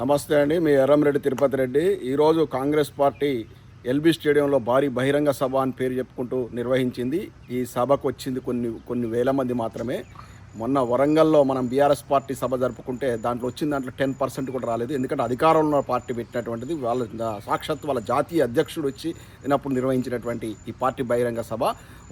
నమస్తే అండి మీ ఎర్రంరెడ్డి తిరుపతి రెడ్డి. ఈరోజు కాంగ్రెస్ పార్టీ ఎల్బీ స్టేడియంలో భారీ బహిరంగ సభ అని పేరు చెప్పుకుంటూ నిర్వహించింది. ఈ సభకు వచ్చింది కొన్ని కొన్ని వేల మంది మాత్రమే. మొన్న వరంగల్లో మనం బీఆర్ఎస్ పార్టీ సభ జరుపుకుంటే దాంట్లో వచ్చిన దాంట్లో టెన్ పర్సెంట్ కూడా రాలేదు. ఎందుకంటే అధికారంలో పార్టీ పెట్టినటువంటిది వాళ్ళ సాక్షాత్ వాళ్ళ జాతీయ అధ్యక్షుడు వచ్చి నిన్నప్పుడు నిర్వహించినటువంటి ఈ పార్టీ బహిరంగ సభ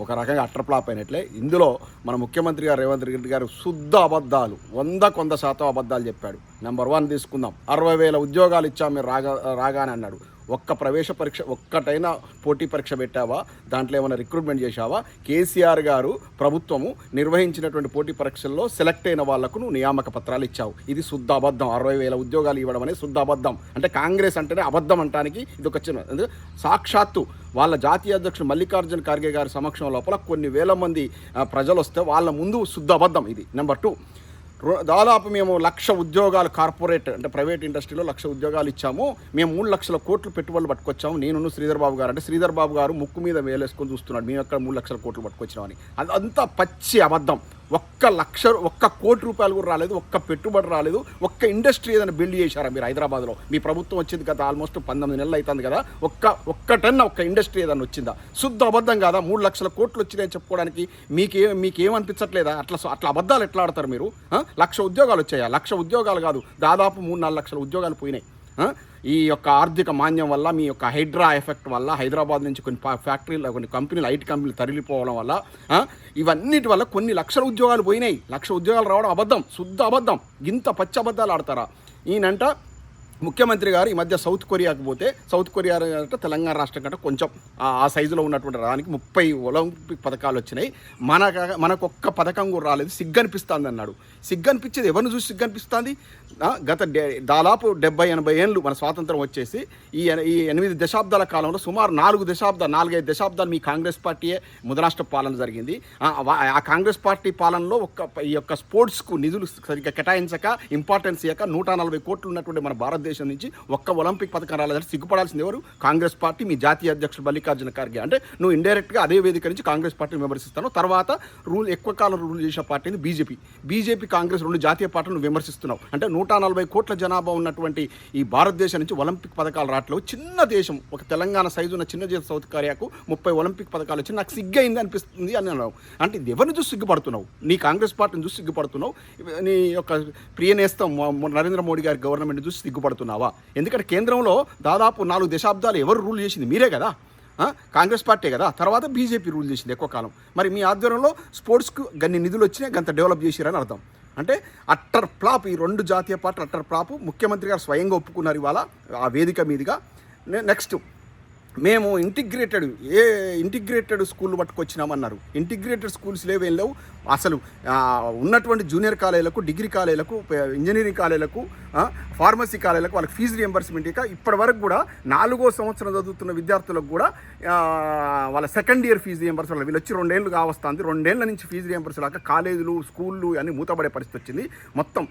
ఒక రకంగా అట్రప్లాప్ అయినట్లే. ఇందులో మన ముఖ్యమంత్రి గారు రేవంత్ రెడ్డి గారు శుద్ధ అబద్ధాలు వంద కొంద శాతం అబద్ధాలు చెప్పాడు. నెంబర్ వన్ తీసుకుందాం. అరవై వేల ఉద్యోగాలు ఇచ్చాం మీరు రాగా రాగానే అన్నాడు. ఒక్క ప్రవేశ పరీక్ష ఒక్కటైనా పోటీ పరీక్ష పెట్టావా? దాంట్లో ఏమైనా రిక్రూట్మెంట్ చేశావా? కేసీఆర్ గారు ప్రభుత్వము నిర్వహించినటువంటి పోటీ పరీక్షల్లో సెలెక్ట్ అయిన వాళ్ళకు నువ్వు నియామక పత్రాలు ఇచ్చావు. ఇది శుద్ధ అబద్ధం. అరవై వేల ఉద్యోగాలు ఇవ్వడం అనేది శుద్ధ అబద్ధం. అంటే కాంగ్రెస్ అంటేనే అబద్ధం అంటానికి ఇది ఒక చిన్న సాక్షాత్తు వాళ్ళ జాతీయ అధ్యక్షుడు మల్లికార్జున ఖార్గే గారి సమక్షం లోపల కొన్ని వేల మంది ప్రజలు వస్తే వాళ్ళ ముందు శుద్ధ అబద్ధం ఇది. నెంబర్ టూ దాదాపు మేము లక్ష ఉద్యోగాలు కార్పొరేట్ అంటే ప్రైవేట్ ఇండస్ట్రీలో లక్ష ఉద్యోగాలు ఇచ్చాము. మేము మూడు లక్షల కోట్లు పెట్టుబడులు పట్టుకొచ్చాము. నేను శ్రీధర్ బాబు గారు అంటే శ్రీధర్ బాబు గారు ముక్కు మీద వేలేసుకొని చూస్తున్నాడు. మేము ఎక్కడ మూడు లక్షల కోట్లు పట్టుకొచ్చినామని. అది అంతా పచ్చి అబద్ధం. ఒక్క లక్ష ఒక్క కోటి రూపాయలు కూడా రాలేదు ఒక్క పెట్టుబడి రాలేదు ఒక్క ఇండస్ట్రీ ఏదైనా బిల్డ్ చేశారా మీరు హైదరాబాద్లో? మీ ప్రభుత్వం వచ్చింది కదా ఆల్మోస్ట్ పంతొమ్మిది నెలలు అవుతుంది కదా ఒక్క ఒక్కటన్నా ఒక్క ఇండస్ట్రీ ఏదైనా వచ్చిందా? శుద్ధ అబద్ధం కాదా? మూడు లక్షల కోట్లు వచ్చినాయని చెప్పుకోవడానికి మీకే మీకేమనిపించట్లేదా అట్లా అట్లా అబద్ధాలు ఎట్లా ఆడతారు మీరు? లక్ష ఉద్యోగాలు వచ్చాయా? లక్ష ఉద్యోగాలు కాదు దాదాపు మూడు నాలుగు లక్షల ఉద్యోగాలు పోయినాయి. ఈ యొక్క ఆర్థిక మాంద్యం వల్ల మీ యొక్క హైడ్రా ఎఫెక్ట్ వల్ల హైదరాబాద్ నుంచి కొన్ని ఫ్యాక్టరీలు కొన్ని కంపెనీలు ఐటీ కంపెనీలు తరలిపోవడం వల్ల ఇవన్నిటి వల్ల కొన్ని లక్షల ఉద్యోగాలు పోయినాయి. లక్ష ఉద్యోగాలు రావడం అబద్ధం శుద్ధ అబద్ధం. ఇంత పచ్చి అబద్ధాలు ఆడతారా? ఈయనంట ముఖ్యమంత్రి గారు ఈ మధ్య సౌత్ కొరియాకు పోతే సౌత్ కొరియా అంటే తెలంగాణ రాష్ట్రం కంటే కొంచెం ఆ సైజులో ఉన్నటువంటి దానికి ముప్పై ఒలింపిక్ పథకాలు వచ్చినాయి. మన మనకు ఒక్క పథకం కూడా రాలేదు. సిగ్గనిపిస్తుంది అన్నాడు. సిగ్గనిపించేది ఎవరిని చూసి సిగ్గనిపిస్తుంది? గత డె- దాదాపు డెబ్బై ఎనభై ఏళ్ళు మన స్వాతంత్రం వచ్చేసి ఈ ఈ ఎనిమిది దశాబ్దాల కాలంలో సుమారు నాలుగు దశాబ్దాలు నాలుగైదు దశాబ్దాలు మీ కాంగ్రెస్ పార్టీయే ముదరాష్ట్ర పాలన జరిగింది. ఆ కాంగ్రెస్ పార్టీ పాలనలో ఒక్క ఈ యొక్క స్పోర్ట్స్కు నిధులు సరిగ్గా కేటాయించక ఇంపార్టెన్స్ ఇవ్వక నూట నలభై కోట్లు ఉన్నటువంటి మన భారత భారతదేశం నుంచి ఒక్క ఒలింపిక్ పథకం రాలేదంటే సిగ్గుపడాల్సింది ఎవరు? కాంగ్రెస్ పార్టీ. మీ జాతీయ అధ్యక్షుడు మల్లికార్జున ఖార్గే. అంటే నువ్వు ఇండైరెక్ట్గా అదే వేదిక నుంచి కాంగ్రెస్ పార్టీని విమర్శిస్తాను. తర్వాత రూల్ ఎక్కువ కాలం రూల్ చేసిన పార్టీని బీజేపీ. బీజేపీ కాంగ్రెస్ రెండు జాతీయ పార్టీలను విమర్శిస్తున్నావు. అంటే నూట నలభై కోట్ల జనాభా ఉన్నటువంటి ఈ భారతదేశం నుంచి ఒలింపిక్ పథకాలు రావట్లేవు. చిన్న దేశం ఒక తెలంగాణ సైజు ఉన్న చిన్న దేశం సౌత్ కొరియాకు ముప్పై ఒలింపిక్ పథకాలు వచ్చి నాకు సిగ్గైంది అనిపిస్తుంది అని అన్నావు. అంటే ఎవరిని చూసి సిగ్గుపడుతున్నావు? నీ కాంగ్రెస్ పార్టీని చూసి సిగ్గుపడుతున్నావు? నీ యొక్క ప్రియనేస్తం నరేంద్ర మోడీ గారి గవర్నమెంట్ చూసి సిగ్గుపడుతున్నావు? ఎందుకంటే కేంద్రంలో దాదాపు నాలుగు దశాబ్దాలు ఎవరు రూల్ చేసింది? మీరే కదా. కాంగ్రెస్ పార్టీ కదా. తర్వాత బీజేపీ రూల్ చేసింది ఎక్కువ కాలం. మరి మీ ఆధ్వర్యంలో స్పోర్ట్స్కు గన్ని నిధులు వచ్చినాయి గంత డెవలప్ చేసిరని అర్థం. అంటే అట్టర్ ప్లాప్ ఈ రెండు జాతీయ పార్టీలు అట్టర్ ప్లాప్ ముఖ్యమంత్రి గారు స్వయంగా ఒప్పుకున్నారు ఇవాళ ఆ వేదిక మీదుగా. నెక్స్ట్ మేము ఇంటిగ్రేటెడ్ ఏ ఇంటిగ్రేటెడ్ స్కూల్ పట్టుకొచ్చినామన్నారు ఇంటిగ్రేటెడ్ స్కూల్స్ లేవేం లేవు. అసలు ఉన్నటువంటి జూనియర్ కాలేజీలకు డిగ్రీ కాలేజీలకు ఇంజనీరింగ్ కాలేజీలకు ఫార్మసీ కాలేజీలకు వాళ్ళకి ఫీజు రియంబర్స్మెంట్ ఇక ఇప్పటి వరకు కూడా నాలుగో సంవత్సరం చదువుతున్న విద్యార్థులకు కూడా వాళ్ళ సెకండ్ ఇయర్ ఫీజు రియంబర్స్ వీళ్ళు వచ్చి రెండేళ్ళు కావస్తుంది. రెండేళ్ళ నుంచి ఫీజు రియంబర్స్ లాగా కాలేజీలు స్కూళ్ళు అన్ని మూతపడే పరిస్థితి వచ్చింది. మొత్తం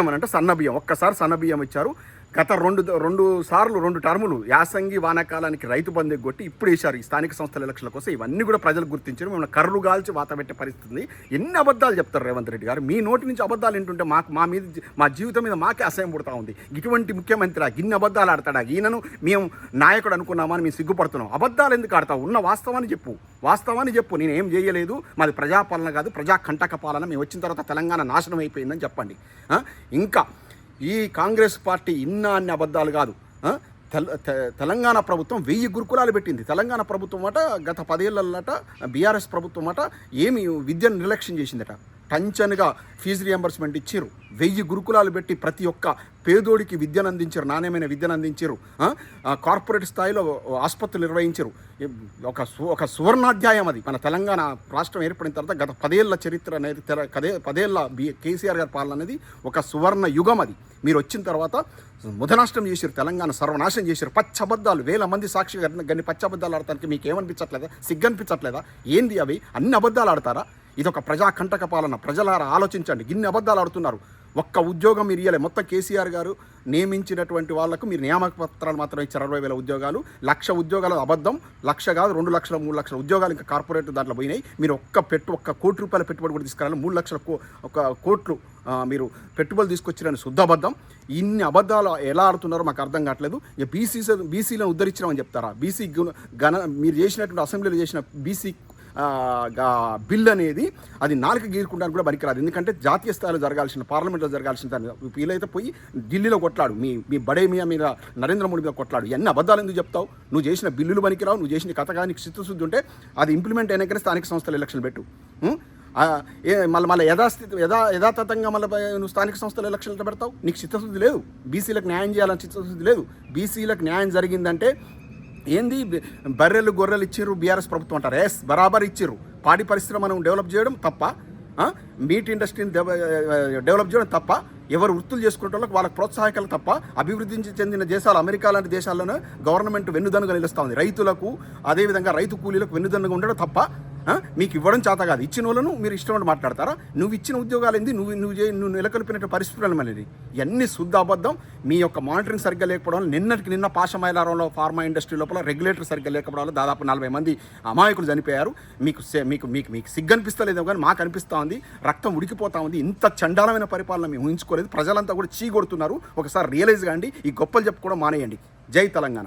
ఏమనంటే సన్న బియ్యం. ఒక్కసారి సన్న బియ్యం ఇచ్చారు. గత రెండు రెండు సార్లు రెండు టర్ములు యాసంగి వానాకాలానికి రైతు బంధు కొట్టి ఇప్పుడు వేశారు ఈ స్థానిక సంస్థల ఎలక్షన్ల కోసం. ఇవన్నీ కూడా ప్రజలు గుర్తించారు మిమ్మల్ని కర్రు గాల్చి వాత పెట్టే పరిస్థితి ఎన్ని అబద్ధాలు చెప్తారు రేవంత్ రెడ్డి గారు? మీ నోటి నుంచి అబద్ధాలు వింటుంటే మాకు మా మీద మా జీవితం మీద మాకే అసహ్యం పుడతా ఉంది. ఇటువంటి ముఖ్యమంత్రి ఇన్ని అబద్ధాలు ఆడతాడా ఈయనను మేము నాయకుడు అనుకున్నామని మేము సిగ్గుపడుతున్నాం. అబద్ధాలు ఎందుకు ఆడతావు? ఉన్న వాస్తవాన్ని చెప్పు. వాస్తవాన్ని చెప్పు. నేను ఏం చేయలేదు. మాది ప్రజాపాలన కాదు ప్రజా కంటక పాలన. మేము వచ్చిన తర్వాత తెలంగాణ నాశనం అయిపోయిందని చెప్పండి. ఇంకా ఈ కాంగ్రెస్ పార్టీ ఇన్నా అన్ని అబద్ధాలు కాదు తెల- తె- తెలంగాణ ప్రభుత్వం వెయ్యి గురుకులాలు పెట్టింది. తెలంగాణ ప్రభుత్వం అట గత పదేళ్ళట బీఆర్ఎస్ ప్రభుత్వం అట ఏమి విద్యను నిర్లక్ష్యం చేసిందట. టంచన్గా ఫీజు రియంబర్స్మెంట్ ఇచ్చారు వెయ్యి గురుకులాలు పెట్టి ప్రతి ఒక్క పేదోడికి విద్యను అందించారు నాణ్యమైన విద్యను అందించారు కార్పొరేట్ స్థాయిలో ఆసుపత్రులు నిర్వహించారు ఒక సు- ఒక సువర్ణాధ్యాయం అది. మన తెలంగాణ రాష్ట్రం ఏర్పడిన తర్వాత గత పదేళ్ళ చరిత్ర అనేది తెల- కదే పదేళ్ళ బి కేసీఆర్ గారి పాలన అనేది ఒక సువర్ణ యుగం అది. మీరు వచ్చిన తర్వాత ముదనాష్టం చేశారు తెలంగాణ సర్వనాశనం చేశారు పచ్చబద్దాలు వేల మంది సాక్షిగా గన్ని పచ్చబద్దాలు ఆడటానికి మీకు ఏమనిపించట్లేదా సిగ్గనిపించట్లేదా? ఏంది అవి? అన్ని అబద్ధాలు ఆడతారా? ఇది ఒక ప్రజా కంటక పాలన. ప్రజలారా ఆలోచించండి. ఇన్ని అబద్ధాలు ఆడుతున్నారు. ఒక్క ఉద్యోగం మీరు ఇవ్వలే మొత్తం కేసీఆర్ గారు నియమించినటువంటి వాళ్ళకు మీరు నియామక పత్రాలు మాత్రం ఇచ్చారు. అరవై వేల ఉద్యోగాలు. లక్ష ఉద్యోగాలు అబద్ధం. లక్ష కాదు రెండు లక్షల మూడు లక్షల ఉద్యోగాలు ఇంకా కార్పొరేట్ దాంట్లో పోయినాయి. మీరు ఒక్క పెట్టు ఒక్క కోటి రూపాయల పెట్టుబడి కూడా తీసుకురాలి మూడు లక్షల ఒక కోట్లు మీరు పెట్టుబడులు తీసుకొచ్చారని శుద్ధ అబద్ధం. ఇన్ని అబద్ధాలు ఎలా ఆడుతున్నారో మాకు అర్థం కావట్లేదు. ఇక బీసీ బీసీలను ఉద్ధరించడం అని చెప్తారా? బీసీ ఘన మీరు చేసినటువంటి అసెంబ్లీలో చేసిన బీసీ బిల్ అనేది అది నాలుగు గీరుకుంటానికి కూడా పనికిరాదు. ఎందుకంటే జాతీయ స్థాయిలో జరగాల్సిన పార్లమెంట్లో జరగాల్సిన వీలైతే పోయి ఢిల్లీలో కొట్లాడు. మీ మీ బడే మియా మీద నరేంద్ర మోడీ మీద కొట్లాడు. ఎన్ని అబద్ధాలు ఎందుకు చెప్తావు? నువ్వు చేసిన బిల్లులు పనికిరావు. నువ్వు చేసిన కథ కానీ చిత్తశుద్ధి ఉంటే అది ఇంప్లిమెంట్ అయినాకనే స్థానిక సంస్థలు ఎలక్షన్ పెట్టు. ఏ మళ్ళీ మళ్ళీ యథాస్థితి యథా యథాతథంగా మళ్ళీ నువ్వు స్థానిక సంస్థల ఎలక్షన్లు పెడతావు? నీకు చిత్తశుద్ధి లేదు. బీసీలకు న్యాయం చేయాలని చిత్తశుద్ధి లేదు. బీసీలకు న్యాయం జరిగిందంటే ఏంది? బర్రెలు గొర్రెలు ఇచ్చిర్రు బీఆర్ఎస్ ప్రభుత్వం అంటారు? ఎస్ బరాబర్ ఇచ్చిర్రు. పాడి పరిశ్రమను డెవలప్ చేయడం తప్ప మీట్ ఇండస్ట్రీని డెవలప్ చేయడం తప్ప ఎవరు వృత్తులు చేసుకుంటే వాళ్ళకి వాళ్ళకి ప్రోత్సాహకాలు తప్ప అభివృద్ధి చెందిన దేశాలు అమెరికా లాంటి దేశాల్లోనే గవర్నమెంట్ వెన్నుదన్నుగా నిలుస్తూ ఉంది. రైతులకు అదేవిధంగా రైతు కూలీలకు వెన్నుదన్నుగా ఉండడం తప్ప మీకు ఇవ్వడం చేత కాదు. ఇచ్చిన వాళ్ళను మీరు ఇష్టం మాట్లాడతారా? నువ్వు ఇచ్చిన ఉద్యోగాలు ఏంది? నువ్వు నువ్వు చే- నువ్వు నెలకొల్పిన పరిస్థితులు అనేది ఇవన్నీ శుద్ధ అబద్ధం. మీ యొక్క మానిటరింగ్ సరిగ్గా లేకపోవడం వల్ల నిన్నటికి నిన్న పాషమైలారంలో ఫార్మా ఇండస్ట్రీ లోపల రెగ్యులేటర్ సరిగ్గా లేకపోవడం వల్ల దాదాపు నలభై మంది అమాయకులు చనిపోయారు. మీకు సే- మీకు మీకు మీకు సిగ్గు అనిపిస్తలేదో కానీ మాకు అనిపిస్తూ ఉంది. రక్తం ఉడికిపోతా ఉంది. ఇంత చండాలమైన పరిపాలన మేము ఊహించుకోలేదు. ప్రజలంతా కూడా చీగొడుతున్నారు. ఒకసారి రియలైజ్ కాండి. ఈ గొప్పలు చెప్పుకోవడం మానేయండి. జై తెలంగాణ.